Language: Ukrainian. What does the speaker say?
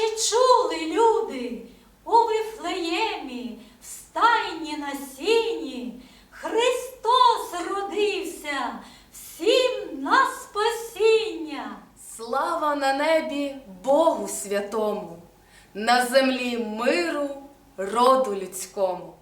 чи чули люди у Вифлеємі, в стайні на сіні? Христос родився всім на спасіння. Слава на небі Богу святому, на землі миру роду людському.